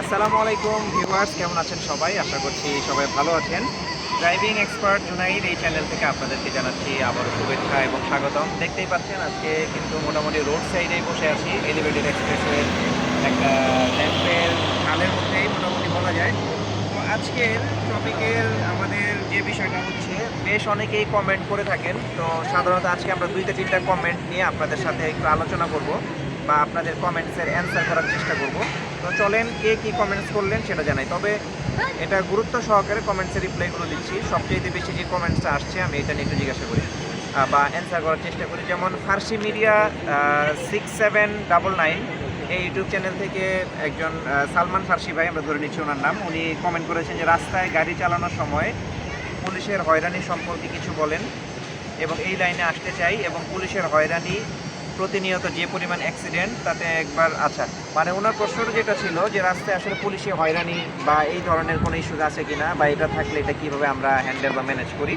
আসসালামু আলাইকুম, ভিউয়ার্স, কেমন আছেন সবাই? আশা করছি সবাই ভালো আছেন। ড্রাইভিং এক্সপার্ট জুনাইদ এই চ্যানেল থেকে আপনাদেরকে জানাচ্ছি আবার শুভেচ্ছা এবং স্বাগতম। দেখতেই পাচ্ছেন, আজকে কিন্তু মোটামুটি রোড সাইডেই বসে আছি এলিভেটেড এক্সপ্রেসওয়ের একটা ল্যাম্পের খালের মধ্যেই মোটামুটি বলা যায়। তো আজকের টপিকের আমাদের যে বিষয়টা হচ্ছে, বেশ অনেকেই কমেন্ট করে থাকেন। তো সাধারণত আজকে আমরা দুইটা তিনটা কমেন্ট নিয়ে আপনাদের সাথে একটু আলোচনা করব বা আপনাদের কমেন্টসের অ্যান্সার করার চেষ্টা করব। তো চলেন কে কী কমেন্টস করলেন সেটা জানাই। তবে এটা গুরুত্ব সহকারে কমেন্টসের রিপ্লাইগুলো দিচ্ছি। সবচেয়ে বেশি যে কমেন্টসটা আসছে, আমি এটা নিয়ে একটু জিজ্ঞাসা করি। বা অ্যান্সার করার চেষ্টা করি। যেমন Farsi media six seven double nine এই ইউটিউব চ্যানেল থেকে একজন সালমান ফার্সি ভাই, আমরা ধরে নিচ্ছি ওনার নাম। উনি কমেন্ট করেছেন যে রাস্তায় গাড়ি চালানোর সময় পুলিশের হয়রানি সম্পর্কে কিছু বলেন এবং এই লাইনে আসতে চাই এবং পুলিশের হয়রানি প্রতিনিয়ত যে পরিমাণ অ্যাক্সিডেন্ট তাতে একবার আচ্ছা মানে ওনার প্রশ্নটা যেটা ছিল যে রাস্তায় আসলে পুলিশে হয়রানি বা এই ধরনের কোনো ইস্যু আছে কিনা বা এটা থাকলে এটা কীভাবে আমরা হ্যান্ডেল বা ম্যানেজ করি?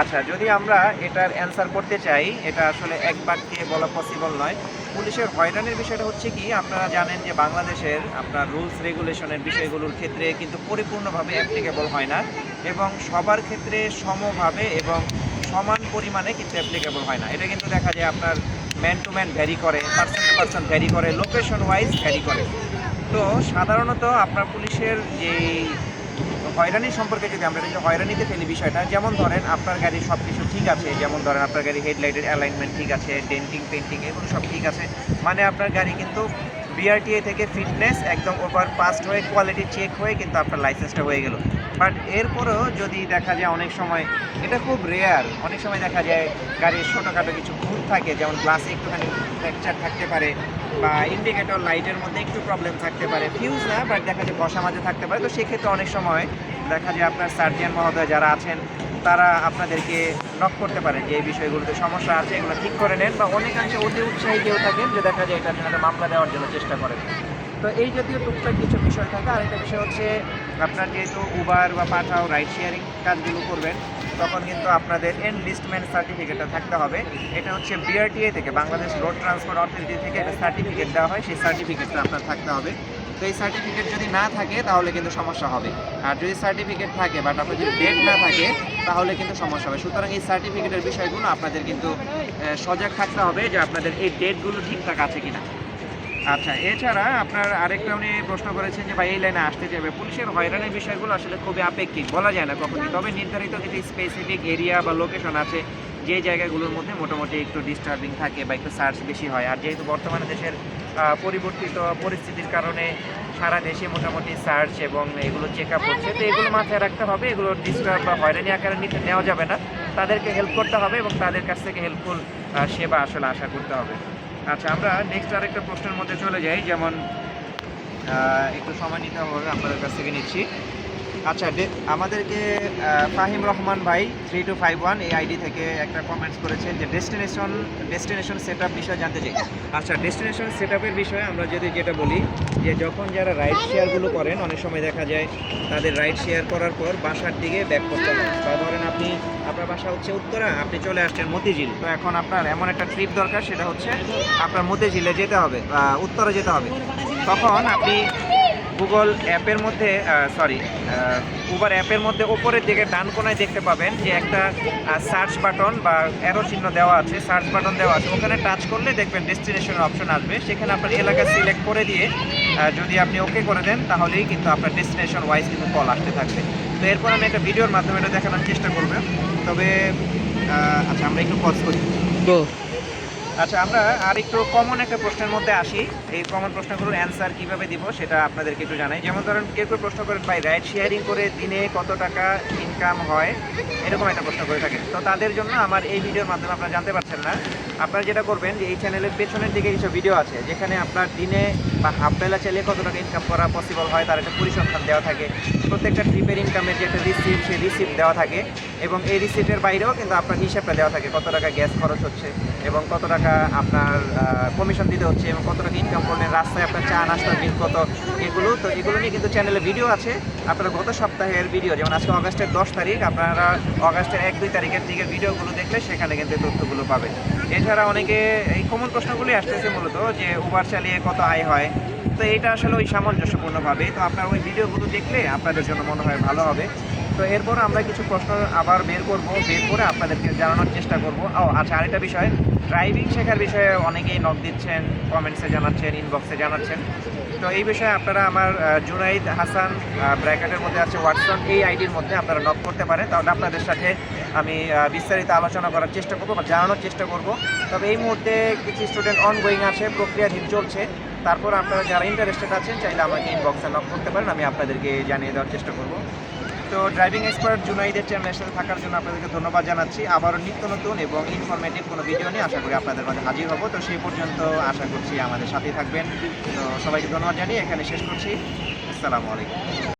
আচ্ছা যদি আমরা এটার অ্যান্সার করতে চাই, এটা আসলে এক বাক্যে বলা পসিবল নয়। পুলিশের হয়রানির বিষয়টা হচ্ছে কি, আপনারা জানেন যে বাংলাদেশের আপনার রুলস রেগুলেশনের বিষয়গুলোর ক্ষেত্রে কিন্তু পরিপূর্ণভাবে অ্যাপ্লিকেবল হয় না এবং সবার ক্ষেত্রে সমভাবে এবং সমান পরিমাণে কিন্তু অ্যাপ্লিকেবল হয় না। এটা কিন্তু দেখা যায় আপনার ম্যান টু ম্যান ভ্যারি করে পার্সন টু পার্সন ভ্যারি করে লোকেশন ওয়াইজ ভ্যারি করে। তো সাধারণত আপনার পুলিশের যে হয়রানি সম্পর্কে যদি আমরা যদি হয়রানিতে ফেলি বিষয়টা, যেমন ধরেন আপনার গাড়ির সব কিছু ঠিক আছে, যেমন ধরেন আপনার গাড়ি হেডলাইটের অ্যালাইনমেন্ট ঠিক আছে ডেন্টিং পেন্টিং এগুলো সব ঠিক আছে। মানে আপনার গাড়ি কিন্তু বিআরটিএ থেকে ফিটনেস একদম ওভার পাস্ট হয়ে কোয়ালিটি চেক হয়ে কিন্তু আপনার লাইসেন্সটা হয়ে গেল। বাট এরপরেও যদি দেখা যায় অনেক সময়, এটা খুব রেয়ার অনেক সময় দেখা যায় গাড়ির ছোটোখাটো কিছু ভুল থাকে, যেমন গ্লাসে একটুখানি ফ্র্যাকচার থাকতে পারে বা ইন্ডিকেটর লাইটের মধ্যে একটু প্রবলেম থাকতে পারে। ফিউজ না বাট দেখা যায় বসা মাঝে থাকতে পারে। তো সেক্ষেত্রে অনেক সময় দেখা যায় আপনার সার্জিয়ান মহোদয় যারা আছেন তারা আপনাদেরকে নক করতে পারেন যে এই বিষয়গুলোতে সমস্যা আছে, এগুলো ঠিক করে নেন বা অনেকাংশে অতি উৎসাহী কেউ থাকেন যে দেখা যায় এটার জন্য মামলা দেওয়ার জন্য চেষ্টা করেন। তো এই জাতীয় টুকটাক কিছু বিষয় থাকে। আরেকটা বিষয় হচ্ছে আপনার যেহেতু উবার বা পাঠাও রাইড শেয়ারিং কাজগুলো করবেন, তখন কিন্তু আপনাদের এনলিস্টমেন্ট সার্টিফিকেটটা থাকতে হবে। এটা হচ্ছে বিআরটিএ থেকে, বাংলাদেশ রোড ট্রান্সপোর্ট অথরিটি থেকে একটা সার্টিফিকেট দেওয়া হয়। সেই সার্টিফিকেটটা আপনার থাকতে হবে। তো এই সার্টিফিকেট যদি না থাকে, তাহলে কিন্তু সমস্যা হবে। আর যদি সার্টিফিকেট থাকে বাট আপনার যদি ডেট না থাকে, তাহলে কিন্তু সমস্যা হবে। সুতরাং এই সার্টিফিকেটের বিষয়গুলো আপনাদের কিন্তু সজাগ থাকতে হবে যে আপনাদের এই ডেটগুলো ঠিকঠাক আছে কিনা। আচ্ছা এছাড়া আপনার আরেকটা উনি প্রশ্ন করেছেন যে, ভাই, এই লাইনে আসতে যাবে পুলিশের হয়রানির বিষয়গুলো আসলে খুবই আপেক্ষিক, বলা যায় না কখনই। তবে নির্ধারিত কিছু স্পেসিফিক এরিয়া বা লোকেশন আছে, যে জায়গাগুলোর মধ্যে মোটামুটি একটু ডিস্টার্বিং থাকে বা একটু সার্চ বেশি হয়। আর যেহেতু বর্তমানে দেশের পরিবর্তিত পরিস্থিতির কারণে সারা দেশে মোটামুটি সার্চ এবং এগুলো চেক আপ হচ্ছে। তো এগুলো মাথায় রাখতে হবে, এগুলো ডিস্টার্ব বা হয়রানি আকারে নিতে নেওয়া যাবে না। তাদেরকে হেল্প করতে হবে এবং তাদের কাছ থেকে হেল্পফুল সেবা আসলে আশা করতে হবে। আচ্ছা আমরা নেক্সট আরেকটা প্রশ্নের মধ্যে চলে যাই। যেমন একটু সময় নিতে হবে আপনাদের কাছ থেকে নিচ্ছি। আচ্ছা আমাদেরকে ফাহিম রহমান ভাই থ্রি টু ফাইভ ওয়ান এই আইডি থেকে একটা কমেন্টস করেছেন যে ডেস্টিনেশন ডেস্টিনেশন সেট আপ বিষয়ে জানতে চাই। আচ্ছা ডেস্টিনেশন সেট আপের বিষয়ে আমরা যদি যেটা বলি, যে যখন যারা রাইড শেয়ারগুলো করেন, অনেক সময় দেখা যায় তাদের রাইড শেয়ার করার পর বাসার দিকে ব্যাক করতে হয়। বা ধরেন আপনি, আপনার বাসা হচ্ছে উত্তরা, আপনি চলে আসছেন মতিঝিল। তো এখন আপনার এমন একটা ট্রিপ দরকার, সেটা হচ্ছে আপনার মতিঝিলে যেতে হবে উত্তরে যেতে হবে। তখন আপনি গুগল অ্যাপের মধ্যে সরি উবার অ্যাপের মধ্যে ওপরের দিকে ডান কোনায় দেখতে পাবেন যে একটা সার্চ বাটন বা অ্যারো চিহ্ন দেওয়া আছে সার্চ বাটন দেওয়া আছে। ওখানে টাচ করলে দেখবেন ডেস্টিনেশনের অপশন আসবে। সেখানে আপনার এলাকা সিলেক্ট করে দিয়ে যদি আপনি ওকে করে দেন তাহলেই কিন্তু আপনার ডেস্টিনেশন ওয়াইজ কিন্তু কল আসতে থাকবে। তো এরপর আমি একটা ভিডিওর মাধ্যমে এটা দেখানোর চেষ্টা করব। তবে আচ্ছা আমরা একটু পজ করি। আচ্ছা আমরা আর একটু কমন একটা প্রশ্নের মধ্যে আসি। এই কমন প্রশ্নগুলোর অ্যান্সার কীভাবে দিব সেটা আপনাদেরকে একটু জানাই। যেমন ধরেন, কেউ কেউ প্রশ্ন করেন, ভাই রাইড শেয়ারিং করে দিনে কত টাকা ইনকাম হয়? এরকম একটা প্রশ্ন করে থাকেন। তো তাদের জন্য আমার এই ভিডিওর মাধ্যমে আপনারা জানতে পারছেন না। আপনারা যেটা করবেন যে, এই চ্যানেলের পেছনের দিকে কিছু ভিডিও আছে, যেখানে আপনার দিনে বা হাফ বেলা চালিয়ে কত টাকা ইনকাম করা পসিবল হয়, তার একটা পরিসংখ্যান দেওয়া থাকে। প্রত্যেকটা ট্রিপের ইনকামের যে একটা রিসিপ্ট সেই রিসিপ্ট দেওয়া থাকে এবং এই রিসিপ্টের বাইরেও কিন্তু আপনার হিসাবটা দেওয়া থাকে, কত টাকা গ্যাস খরচ হচ্ছে এবং কত টাকা আপনার কমিশন দিতে হচ্ছে এবং কত টাকা ইনকাম করলেন রাস্তায় আপনার চা নাস্তার বিল কত এগুলো। তো এগুলো নিয়ে কিন্তু চ্যানেলে ভিডিও আছে। আপনারা গত সপ্তাহের ভিডিও যেমন আজকে অগাস্টের দশ তারিখ, আপনারা অগাস্টের এক, দুই তারিখের দিকের ভিডিওগুলো দেখলে সেখানে কিন্তু তথ্যগুলো পাবেন। এছাড়া অনেকে এই কমন প্রশ্নগুলি আসতেছে মূলত, যে উবার চালিয়ে কত আয় হয়। তো এটা আসলে ওই সামঞ্জস্যপূর্ণভাবে। তো আপনার ওই ভিডিওগুলো দেখলে আপনাদের জন্য মনে হয় ভালো হবে। তো এরপর আমরা কিছু প্রশ্ন আবার বের করব, বের করে আপনাদেরকে জানানোর চেষ্টা করব। ও আচ্ছা আরেকটা বিষয়। ড্রাইভিং শেখার বিষয়ে অনেকেই নক দিচ্ছেন কমেন্টসে জানাচ্ছেন ইনবক্সে জানাচ্ছেন। তো এই বিষয়ে আপনারা আমার জুনাইদ হাসান ব্র্যাকেটের মধ্যে আছে হোয়াটসঅ্যাপ এই আইডির মধ্যে আপনারা নক করতে পারেন। তাহলে আপনাদের সাথে আমি বিস্তারিত আলোচনা করার চেষ্টা করব বা জানানোর চেষ্টা করব। তবে এই মুহূর্তে কিছু স্টুডেন্ট অনগোয়িং আছে, প্রক্রিয়াধীন চলছে। তারপর আপনারা যারা ইন্টারেস্টেড আছেন, চাইলে আমাকে ইনবক্সে নক করতে পারেন, আমি আপনাদেরকে জানিয়ে দেওয়ার চেষ্টা করব। তো ড্রাইভিং এক্সপার্ট জুনাইদের চ্যানেলের সাথে থাকার জন্য আপনাদেরকে ধন্যবাদ জানাচ্ছি। আবারও নিত্য নতুন এবং ইনফরমেটিভ কোনো ভিডিও নিয়ে আশা করি আপনাদের মাঝে হাজির হব। তো সেই পর্যন্ত আশা করছি আমাদের সাথেই থাকবেন। তো সবাইকে ধন্যবাদ জানিয়ে এখানে শেষ করছি। আসসালামু আলাইকুম।